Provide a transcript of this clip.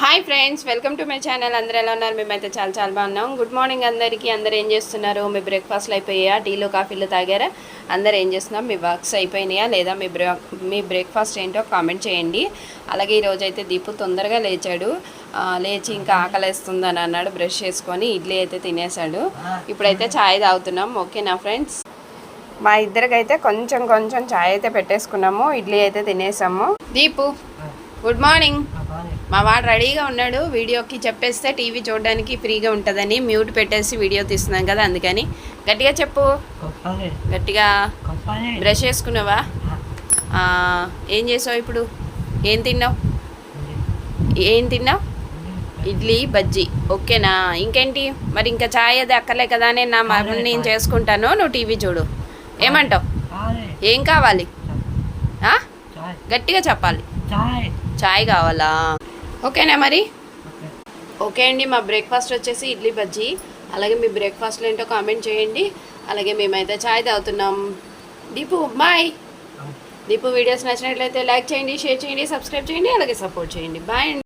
Hi friends welcome to my channel అందరూ ఎలా ఉన్నారు? మేమైతే చాలా చాలా బాగున్నాం. గుడ్ మార్నింగ్ అందరికీ. అందరు ఏం చేస్తున్నారు? మీ బ్రేక్ఫాస్ట్లు అయిపోయాయా? టీలు కాఫీలు తాగారా? అందరు ఏం చేస్తున్నారు? మీ వర్క్స్ అయిపోయినాయా? లేదా మీ బ్రే మీ బ్రేక్ఫాస్ట్ ఏంటో కామెంట్ చేయండి. అలాగే ఈరోజు అయితే దీపు తొందరగా లేచాడు. లేచి ఇంకా ఆకలేస్తుందని అన్నాడు. బ్రష్ చేసుకొని ఇడ్లీ అయితే తినేసాడు ఇప్పుడైతే ఛాయ్ తాగుతున్నాం. ఓకేనా ఫ్రెండ్స్ మా ఇద్దరికైతే కొంచెం కొంచెం ఛాయ్ అయితే పెట్టేసుకున్నాము. ఇడ్లీ అయితే తినేసాము. దీపు గుడ్ మార్నింగ్ మా వాడు రెడీగా ఉన్నాడు వీడియోకి చెప్పేస్తే టీవీ చూడడానికి ఫ్రీగా ఉంటుందని మ్యూట్ పెట్టేసి వీడియో తీస్తున్నాం కదా అందుకని. గట్టిగా చెప్పు. గట్టిగా బ్రష్ చేసుకున్నావా? ఏం చేసావు ఇప్పుడు? ఏం తిన్నావు? ఏం తిన్నావు? ఇడ్లీ. బజ్జీ. ఓకేనా? ఇంకేంటి? మరి ఇంకా ఛాయ్ అది అక్కలే కదా నేను నా మమ్మల్ని నేను చేసుకుంటాను నువ్వు టీవీ చూడు. ఏమంటావు? ఏం కావాలి? గట్టిగా చెప్పాలి. చాయ్. ఛాయ్ కావాలా? ఓకేనా మరి? ఓకే. అండి మా బ్రేక్ఫాస్ట్ వచ్చేసి ఇడ్లీ బజ్జీ. అలాగే మీ బ్రేక్ఫాస్ట్లో ఏంటో కామెంట్ చేయండి. అలాగే మేమైతే ఛాయ్ తాగుతున్నాం. దీపు బాయ్. దీపు వీడియోస్ నచ్చినట్లయితే లైక్ చేయండి షేర్ చేయండి సబ్స్క్రైబ్ చేయండి అలాగే సపోర్ట్ చేయండి. బాయ్ అండి.